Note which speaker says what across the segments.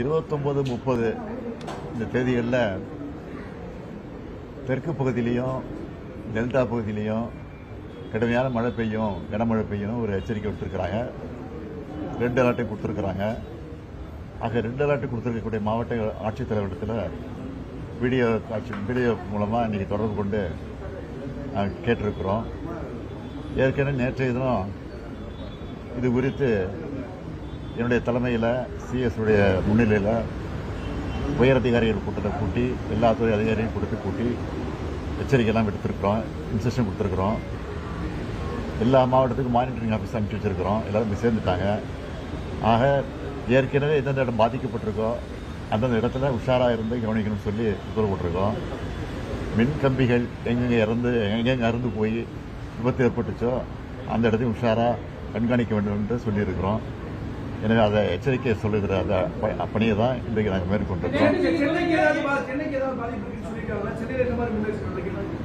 Speaker 1: இருபத்தொம்பது முப்பது இந்த தேதிகளில் தெற்கு பகுதியிலையும் டெல்டா பகுதியிலையும் கடுமையான மழை பெய்யும் கனமழை பெய்யும் ஒரு எச்சரிக்கை விட்டுருக்குறாங்க ரெட் அலர்ட்டை கொடுத்துருக்குறாங்க. ஆக ரெட் அலர்ட்டு கொடுத்துருக்கக்கூடிய மாவட்ட ஆட்சித்தலைவரிடத்தில் வீடியோ காட்சி வீடியோ மூலமாக இன்றைக்கி தொடர்பு கொண்டு நாங்கள் கேட்டிருக்கிறோம். ஏற்கனவே நேற்றைய தினம் இது குறித்து என்னுடைய தலைமையில் சிஎஸ் உடைய முன்னிலையில் உயர் அதிகாரிகள் கூட்டத்தை கூட்டி எல்லா துறை அதிகாரியும் கூட்டத்தை கூட்டி எச்சரிக்கையெல்லாம் எடுத்திருக்கிறோம் இன்ஸ்ட்ரக்ஷன் கொடுத்துருக்குறோம். எல்லா மாவட்டத்துக்கும் மானிட்டரிங் ஆஃபீஸ் அனுப்பிச்சி வச்சுருக்கிறோம். எல்லோரும் சேர்ந்துட்டாங்க. ஆக ஏற்கனவே எந்தெந்த இடம் பாதிக்கப்பட்டிருக்கோ அந்தந்த இடத்துல உஷாராக இருந்து கவனிக்கணும்னு சொல்லி உத்தரவு போட்டிருக்கோம். மின் கம்பிகள் எங்கெங்கே இறந்து எங்கெங்கே அறந்து போய் விபத்து ஏற்பட்டுச்சோ அந்த இடத்தையும் உஷாராக கண்காணிக்க வேண்டும் என்று சொல்லியிருக்கிறோம். எனவே அதை எச்சரிக்கை சொல்லுகிற அந்த பணியை தான் இன்றைக்கு நாங்கள் மேற்கொண்டிருக்கிறோம்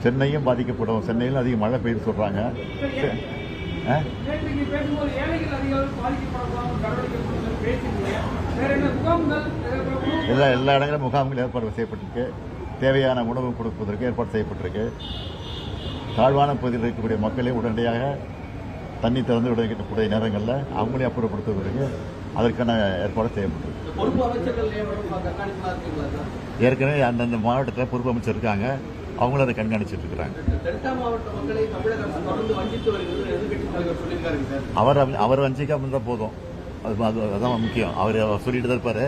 Speaker 1: சென்னையும் பாதிக்கப்படும். சென்னையில் அதிக மழை பெய்யுது சொல்கிறாங்க எல்லா எல்லா இடங்களிலும் முகாம்கள் ஏற்பாடு செய்யப்பட்டிருக்கு. தேவையான உணவு கொடுப்பதற்கு ஏற்பாடு செய்யப்பட்டிருக்கு. தாழ்வான பகுதியில் இருக்கக்கூடிய மக்களையும் உடனடியாக தண்ணி திறந்து விடக்கூடிய நேரங்களில் அவங்களையும் அப்புறப்படுத்துவதற்கு அதற்கான ஏற்பாடு
Speaker 2: சார்?
Speaker 1: ஏற்கனவே அந்தந்த மாவட்டத்தில் பொறுப்பு அமைச்சர் இருக்காங்க. அவங்களும் அதை கண்காணிச்சிட்டு இருக்கிறாங்க. அவர் அவர் வஞ்சிக்காம இருந்தால் போதும். அது அது அதான் முக்கியம். அவர் அவர் சொல்லிட்டு தான் இருப்பார்.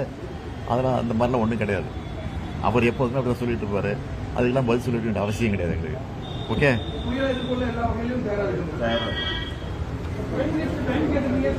Speaker 1: அதெல்லாம் அந்த மாதிரிலாம் ஒன்றும் கிடையாது. அவர் எப்போதுமே அப்படி தான் சொல்லிட்டு இருப்பார். அதுக்கெல்லாம் பதில் சொல்லிட்டு வேண்டிய அவசியம் கிடையாது எங்களுக்கு. ஓகே?
Speaker 3: Thank you.